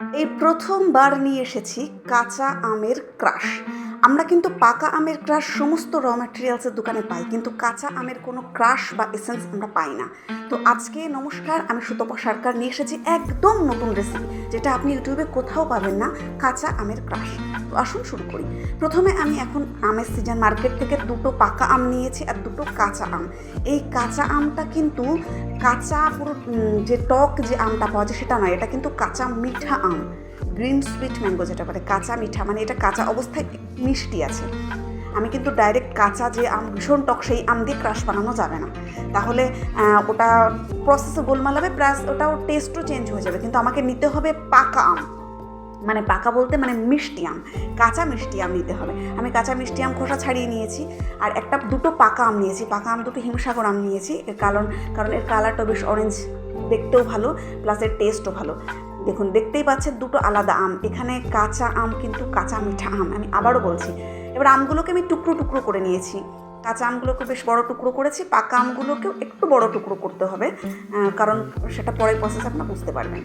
এই প্রথমবার নিয়ে এসেছি কাঁচা আমের ক্রাশ। আমরা কিন্তু পাকা আমের ক্রাশ সমস্ত র ম্যাটেরিয়ালসের দোকানে পাই, কিন্তু কাঁচা আমের কোনো ক্রাশ বা এসেন্স আমরা পাই না। তো আজকে নমস্কার, আমি সুতপা সরকার, নিয়ে এসেছি একদম নতুন রেসিপি যেটা আপনি ইউটিউবে কোথাও পাবেন না, কাঁচা আমের ক্রাশ। আসুন শুরু করি। প্রথমে আমি এখন আমের সিজন মার্কেট থেকে দুটো পাকা আম নিয়েছি আর দুটো কাঁচা আম। এই কাঁচা আমটা কিন্তু কাঁচা পুরো যে টক যে আমটা পাওয়া যায় সেটা নয়, এটা কিন্তু কাঁচা মিঠা আম। গ্রিন সুইট ম্যাঙ্গো যেটা বলে, কাঁচা মিঠা মানে এটা কাঁচা অবস্থায় মিষ্টি আছে। আমি কিন্তু ডাইরেক্ট কাঁচা যে আম, ভীষণ টক, সেই আম দিয়ে ক্রাশ বানানো যাবে না। তাহলে ওটা প্রসেসে গোলমাল হবে প্লাস ওটাও টেস্টও চেঞ্জ হয়ে যাবে। কিন্তু আমাকে নিতে হবে পাকা আম। মানে পাকা বলতে মানে মিষ্টি আম, কাঁচা মিষ্টি আম নিতে হবে। আমি কাঁচা মিষ্টি আম খোসা ছাড়িয়ে নিয়েছি, আর একটা দুটো পাকা আম নিয়েছি। পাকা আম, দুটো হিমসাগর আম নিয়েছি। এর কারণ কারণ এর কালারটা বেশ অরেঞ্জ দেখতেও ভালো প্লাস এর টেস্টও ভালো। দেখুন, দেখতেই পাচ্ছেন দুটো আলাদা আম। এখানে কাঁচা আম কিন্তু কাঁচা মিঠা আম, আমি আবারও বলছি। এবার আমগুলোকে আমি টুকরো টুকরো করে নিয়েছি। কাঁচা আমগুলোকে বেশ বড় টুকরো করেছি, পাকা আমগুলোকেও একটু বড় টুকরো করতে হবে কারণ সেটা পরে প্রসেস আপনারা বুঝতে পারবেন।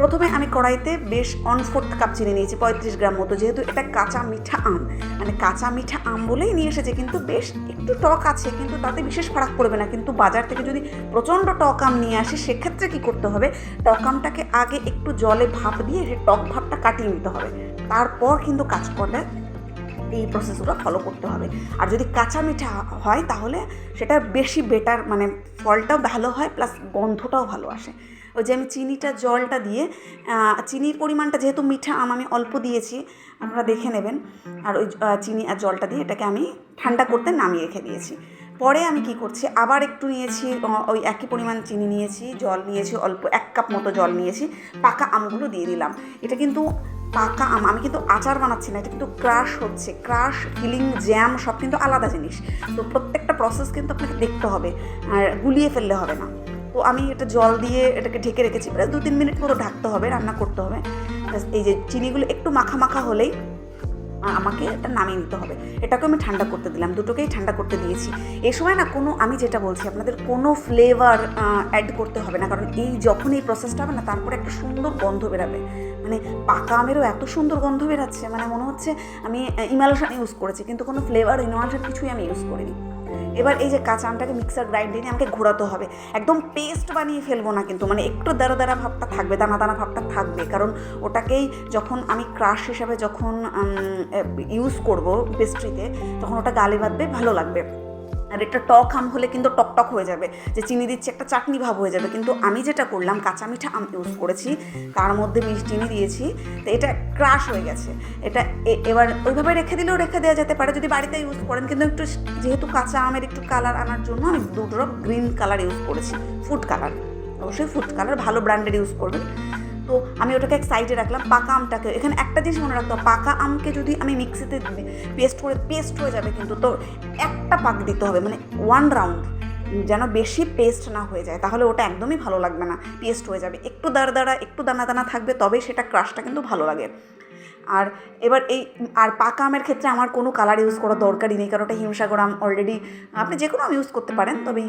প্রথমে আমি কড়াইতে বেশ অন ফোর্থ কাপ চিনি নিয়েছি, পঁয়ত্রিশ গ্রাম মতো, যেহেতু এটা কাঁচা মিঠা আম। মানে কাঁচা মিঠা আম বলেই নিয়ে এসেছে, কিন্তু বেশ একটু টক আছে, কিন্তু তাতে বিশেষ ফারাক পড়বে না। কিন্তু বাজার থেকে যদি প্রচণ্ড টক আম নিয়ে আসে, সেক্ষেত্রে কী করতে হবে? টক আমটাকে আগে একটু জলে ভাপ দিয়ে টক ভাবটা কাটিয়ে নিতে হবে। তারপর কিন্তু কাজ করলে এই প্রসেসগুলো ফলো করতে হবে। আর যদি কাঁচা মিঠা হয়, তাহলে সেটা বেশি বেটার মানে ফলটাও ভালো হয় প্লাস গন্ধটাও ভালো আসে। ওই যে আমি চিনিটা, জলটা দিয়ে চিনির পরিমাণটা যেহেতু মিঠা আম আমি অল্প দিয়েছি, আপনারা দেখে নেবেন। আর ওই চিনি আর জলটা দিয়ে এটাকে আমি ঠান্ডা করতে নামিয়ে রেখে দিয়েছি। পরে আমি কি করছি, আবার একটু নিয়েছি ওই একই পরিমাণ চিনি নিয়েছি, জল নিয়েছি, অল্প এক কাপ মতো জল নিয়েছি, পাকা আমগুলো দিয়ে দিলাম। এটা কিন্তু পাকা আম, আমি কিন্তু আচার বানাচ্ছি না, এটা কিন্তু ক্রাশ হচ্ছে। ক্রাশ, ফিলিং, জ্যাম সব কিন্তু আলাদা জিনিস। তো প্রত্যেকটা প্রসেস কিন্তু আপনাকে দেখতে হবে, আর গুলিয়ে ফেললে হবে না। তো আমি এটা জল দিয়ে এটাকে ঢেকে রেখেছি। প্রায় দু তিন মিনিট মতো ঢাকতে হবে, রান্না করতে হবে। এই যে চিনিগুলো একটু মাখা মাখা হলেই আমাকে এটা নামিয়ে নিতে হবে। এটাকে আমি ঠান্ডা করতে দিলাম, দুটোকেই ঠান্ডা করতে দিয়েছি। এ সময় না কোনো, আমি যেটা বলছি, আপনাদের কোনো ফ্লেভার অ্যাড করতে হবে না। কারণ এই যখন এই প্রসেসটা হবে না, তারপরে একটা সুন্দর গন্ধ বেরাবে। মানে পাকা আমেরও এত সুন্দর গন্ধ বেরাচ্ছে মানে মনে হচ্ছে আমি ইমালশান ইউজ করেছি, কিন্তু কোনো ফ্লেভার ইমালশান কিছুই আমি ইউজ করিনি। এবার এই যে কাঁচা আমটাকে মিক্সার গ্রাইন্ডিংয়ে আমাকে ঘোরাতে হবে। একদম পেস্ট বানিয়ে ফেলব না কিন্তু মানে একটু দানা দানা ভাবটা থাকবে, দানা দানা ভাবটা থাকবে। কারণ ওটাকেই যখন আমি ক্রাশ হিসাবে যখন ইউজ করব পেস্ট্রিতে তখন ওটা গালে বাঁধবে, ভালো লাগবে। আর এটা টক আম হলে কিন্তু টক টক হয়ে যাবে। যে চিনি দিচ্ছি একটা চাটনি ভাব হয়ে যাবে। কিন্তু আমি যেটা করলাম, কাঁচা মিঠা আম ইউজ করেছি, তার মধ্যে মিষ্টি চিনি দিয়েছি, তো এটা ক্রাশ হয়ে গেছে। এটা এবার ওইভাবে রেখে দিলেও রেখে দেওয়া যেতে পারে। যদি বাড়িতে ইউজ করেন, কিন্তু একটু যেহেতু কাঁচা আমের একটু কালার আনার জন্য আমি দু ড্রপ গ্রিন কালার ইউজ করেছি। ফুড কালার অবশ্যই ফুড কালার ভালো ব্র্যান্ডের ইউজ করবেন। তো আমি ওটাকে এক সাইডে রাখলাম, পাকা আমটাকে। এখানে একটা জিনিস মনে রাখতে হবে, পাকা আমকে যদি আমি মিক্সিতে পেস্ট করে পেস্ট হয়ে যাবে কিন্তু তো একটা পাক দিতে হবে মানে ওয়ান রাউন্ড যেন বেশি পেস্ট না হয়ে যায়। তাহলে ওটা একদমই ভালো লাগবে না পেস্ট হয়ে যাবে। একটু দাঁড়া দাঁড়া, একটু দানা দানা থাকবে তবেই সেটা ক্রাশটা কিন্তু ভালো লাগে। আর এবার এই, আর পাকা আমের ক্ষেত্রে আমার কোনো কালার ইউজ করার দরকারই নেই, কারণ ওটা হিমসাগর আম অলরেডি আপনি যে কোনো আম ইউজ করতে পারেন, তবে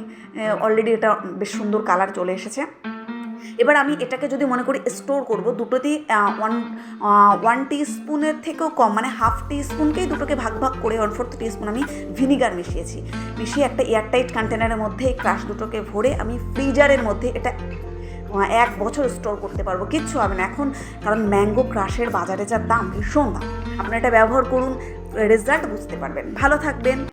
অলরেডি এটা বেশ সুন্দর কালার চলে এসেছে। এবার আমি এটাকে যদি মনে করি স্টোর করব, দুটোতেই ওয়ান ওয়ান স্পুনের থেকেও কম মানে হাফ স্পুনকেই দুটোকে ভাগ ভাগ করে ওয়ান ফোর্থ স্পুন আমি ভিনিগার মিশিয়েছি। মিশিয়ে একটা এয়ারটাইট কন্টেনারের মধ্যে এই ক্রাশ দুটোকে ভরে আমি ফ্রিজারের মধ্যে এটা এক বছর স্টোর করতে পারব। কিচ্ছু হবে না। এখন, কারণ ম্যাঙ্গো ক্রাশের বাজারে যা দাম ভীষণ দাম। আপনারা এটা ব্যবহার করুন রেজাল্ট বুঝতে পারবেন। ভালো থাকবেন।